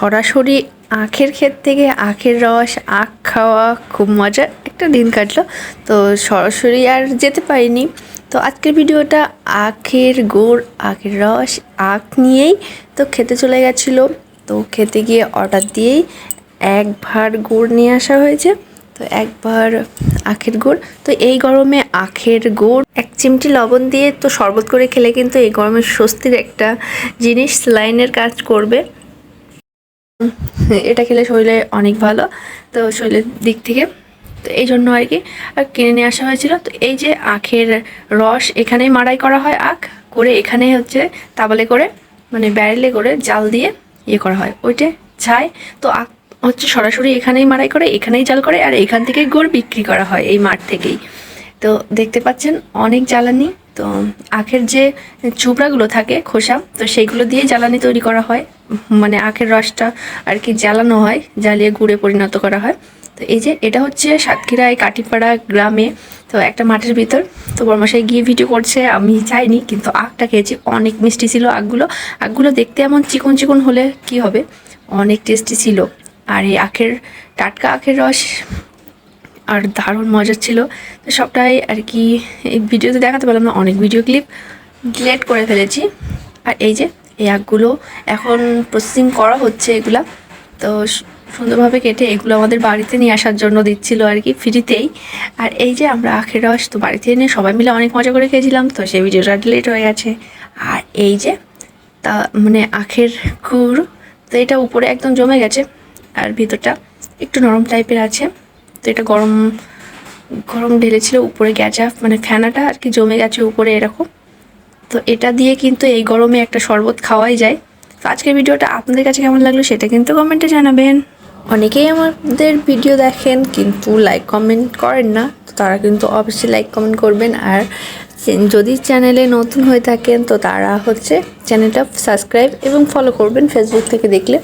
সরাসরি আখের ক্ষেত থেকে আখের রস, আখ খাওয়া খুব মজার একটা দিন কাটলো। তো সরাসরি আর যেতে পারিনি। তো আজকের ভিডিওটা আখের গুড়, আখের রস, আখ নিয়েই তো খেতে চলে গেছিল। তো খেতে গিয়ে অর্ডার দিয়েই এক ভার গুড় নিয়ে আসা হয়েছে। তো একবার আখের গুড়। তো এই গরমে আখের গুড়, এক চিমটি লবণ দিয়ে তো শরবত করে খেলে কিন্তু এই গরমে স্বস্তির একটা জিনিস লাইনের কাজ করবে। এটা খেলে শরীরে অনেক ভালো, তো শরীরের দিক থেকে। তো এই জন্য আর কি, আর কিনে নিয়ে আসা হয়েছিল। তো এই যে আখের রস এখানেই মাড়াই করা হয় আখ, করে এখানে হচ্ছে তাবলে করে মানে ব্যারেলে করে জাল দিয়ে ইয়ে করা হয়। ওইটা ছাই, তো আখ হচ্ছে সরাসরি এখানেই মাড়াই করে, এখানেই জাল করে, আর এখান থেকে গুড় বিক্রি করা হয় এই মাঠ থেকেই। তো দেখতে পাচ্ছেন অনেক জ্বালানি তো আখের যে চুবড়াগুলো থাকে খোসা, তো সেইগুলো দিয়ে জ্বালানি তৈরি করা হয়। মানে আখের রসটা আর কি জ্বালানো হয়, জ্বালিয়ে গুড়ে পরিণত করা হয়। তো এই যে এটা হচ্ছে সাতক্ষীরায় কাটিপাড়া গ্রামে, তো একটা মাঠের ভিতর। তো বর্মাশাই গিয়ে ভিডিও করছে, আমি চাইনি, কিন্তু আখটা খেয়েছি, অনেক মিষ্টি ছিল আখগুলো আখগুলো দেখতে এমন চিকন চিকন হলে কি হবে? অনেক টেস্টি ছিল। আর এই আখের, টাটকা আখের রস আর দারুণ মজার ছিল। তো সবটাই আর কি এই ভিডিওতে দেখাতে পারলাম না, অনেক ভিডিও ক্লিপ ডিলেট করে ফেলেছি। আর এই যে, এই আখগুলো এখন প্রসেসিং করা হচ্ছে এগুলা। তো সুন্দরভাবে কেটে এগুলো আমাদের বাড়িতে নিয়ে আসার জন্য দিচ্ছিল আর কি ফ্রিতেই আর এই যে, আমরা আখের রস তো বাড়িতে এনে সবাই মিলে অনেক মজা করে খেয়েছিলাম, তো সেই ভিডিওটা ডিলেট হয়ে গেছে। আর এই যে, তা মানে আখের গুড়, তো এটা উপরে একদম জমে গেছে। আর ভিতরটা একটু নরম টাইপের আছে। তো এটা গরম গরম ঢেলেছিল উপরে গ্যাজা মানে ফ্যানাটা আর কি জমে গেছে উপরে এরকম। তো এটা দিয়ে কিন্তু এই গরমে একটা শরবত খাওয়াই যায়। তো আজকের ভিডিওটা আপনাদের কাছে কেমন লাগল সেটা কিন্তু কমেন্টে জানাবেন। অনেকেই আমাদের ভিডিও দেখেন কিন্তু লাইক কমেন্ট করেন না। তো তারা কিন্তু অবশ্যই লাইক কমেন্ট করবেন। আর যদি চ্যানেলে নতুন হয়ে থাকেন তো তারা হচ্ছে চ্যানেলটা সাবস্ক্রাইব এবং ফলো করবেন ফেসবুক থেকে দেখলে।